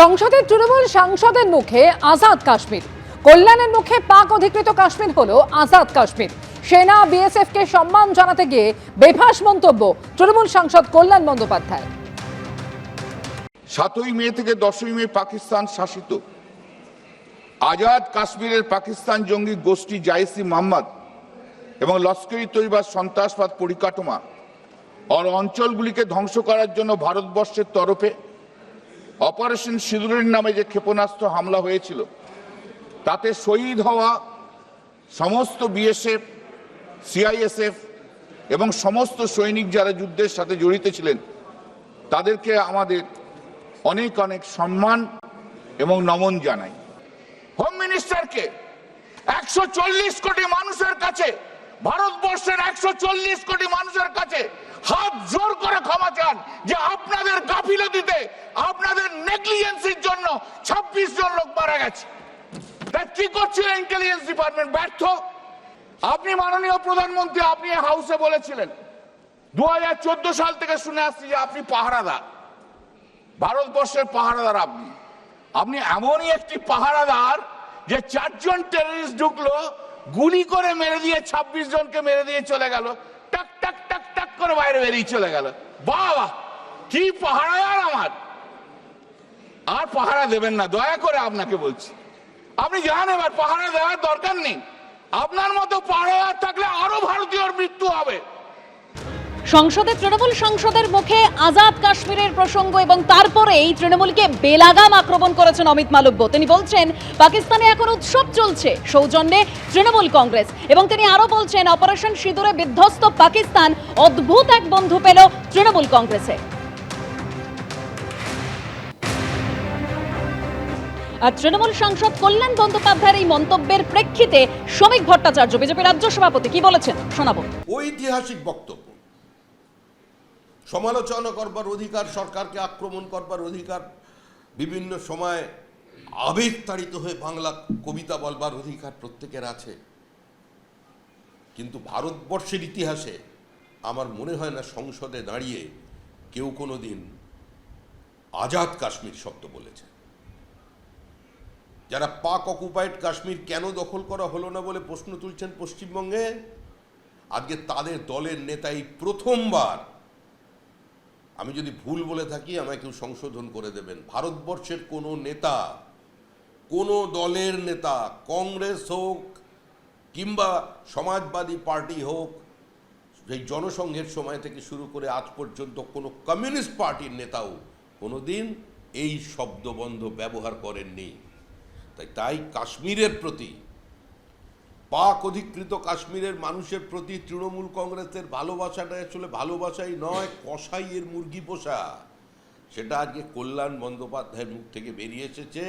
সংসদের তৃণমূল সাংসদের মুখে আজাদ কাশ্মীর। কল্যাণের মুখে পাক অধিকৃত কাশ্মীর হলো আজাদ কাশ্মীর। সেনা বিএসএফ কে সম্মান জানাতে গিয়ে বেফাস মন্তব্য তৃণমূল সাংসদ কল্যাণ বন্দ্যোপাধ্যায় সাতই মে থেকে দশই মে পাকিস্তান শাসিত। আজাদ কাশ্মীরের পাকিস্তান জঙ্গি গোষ্ঠী জাইসি মোহাম্মদ এবং লস্করি তৈবার সন্ত্রাসবাদ পরিকাঠামো। অঞ্চলগুলিকে ধ্বংস করার জন্য ভারতবর্ষের তরফে অপারেশন সিঁদুরের নামে যে ক্ষেপণাস্ত্র হামলা হয়েছিল, তাতে শহীদ হওয়া সমস্ত বিএসএফ, সিআইএসএফ এবং সমস্ত সৈনিক যারা যুদ্ধের সাথে জড়িত ছিলেন, তাদেরকে আমাদের অনেক অনেক সম্মান এবং নমন জানাই। হোম মিনিস্টারকে একশো চল্লিশ কোটি মানুষের কাছে, ভারতবর্ষের একশো চল্লিশ কোটি মানুষের কাছে হাত জোর করে ক্ষমা চান যে কি করছিল ইন্টেলিজেন্স ডিপার্টমেন্ট ব্যর্থ। আপনি মাননীয় প্রধানমন্ত্রী, আপনি হাউসে বলেছিলেন। দু সাল থেকে শুনে আসছি যে আপনি পাহারাদার। ভারতবর্ষের পাহারাদার আপনি। আপনি এমনই একটি পাহারাদার যে চারজন টেররিস্ট ঢুকলো, গুলি করে মেরে দিয়ে ২৬ জনকে মেরে দিয়ে চলে গেল। টাক টাক টাক টাক করে বাইরে বেরিয়ে চলে গেল। বাবা, কি পাহারাদার আমার। আর পাহারা দেবেন না, দয়া করে আপনাকে বলছি। আপনি জান এবার পাহারা দেওয়ার দরকার নেই। আপনার মতো পাহারাদার থাকলে আরও ভারতীয়র মৃত্যু হবে। সংসদে তৃণমূল সংসদের মুখে আজাদ কাশ্মীরের প্রসঙ্গ এবং তারপরে এই তৃণমূলকে বেলাগাম আক্রমণ করেছেন অমিত মালব্য। তিনি বলছেন, পাকিস্তানে এখন উৎসব চলছে, সৌজন্যে তৃণমূল কংগ্রেস। এবং তিনি আরও বলছেন, অপারেশন সিঁদুরে বিধ্বস্ত পাকিস্তান অদ্ভুত এক বন্ধু পেল তৃণমূল কংগ্রেসে। তৃণমূল সাংসদ কল্যাণ বন্দ্যোপাধ্যায়ের এই মন্তব্যের প্রেক্ষিতে শ্রমিক ভট্টাচার্য, বিজেপি রাজ্য সভাপতি কি বলেছেন? শোনাবো। ঐতিহাসিক বক্তব্য। সমালোচনা করবার অধিকার, সরকারকে আক্রমণ করবার অধিকার, বিভিন্ন সময় আবেগতাড়িত হয়ে বাংলা কবিতা বলবার অধিকার প্রত্যেকের আছে। কিন্তু ভারতবর্ষের ইতিহাসে আমার মনে হয় না সংসদে দাঁড়িয়ে কেউ কোনো দিন আজাদ কাশ্মীর শব্দ বলেছে। যারা পাক অকুপাইড কাশ্মীর কেন দখল করা হলো না বলে প্রশ্ন তুলছেন পশ্চিমবঙ্গে? আজকে তাদের দলের নেতাই প্রথমবার। আমি যদি ভুল বলে থাকি, আমায় কেউ সংশোধন করে দেবেন। ভারতবর্ষের কোনো নেতা, কোনো দলের নেতা, কংগ্রেস হোক কিংবা সমাজবাদী পার্টি হোক, সেই জনসংঘের সময় থেকে শুরু করে আজ পর্যন্ত কোনো কমিউনিস্ট পার্টির নেতাও কোনো দিন এই শব্দবন্ধ ব্যবহার করেননি। তাই তাই কাশ্মীরের প্রতি, পাক অধিকৃত কাশ্মীরের মানুষের প্রতি তৃণমূল কংগ্রেসের ভালোবাসাটা আসলে ভালোবাসাই নয় কসাইয়ের মুরগি পোষা। সেটা আজকে কল্যাণ বন্দ্যোপাধ্যায়ের মুখ থেকে বেরিয়ে এসেছে।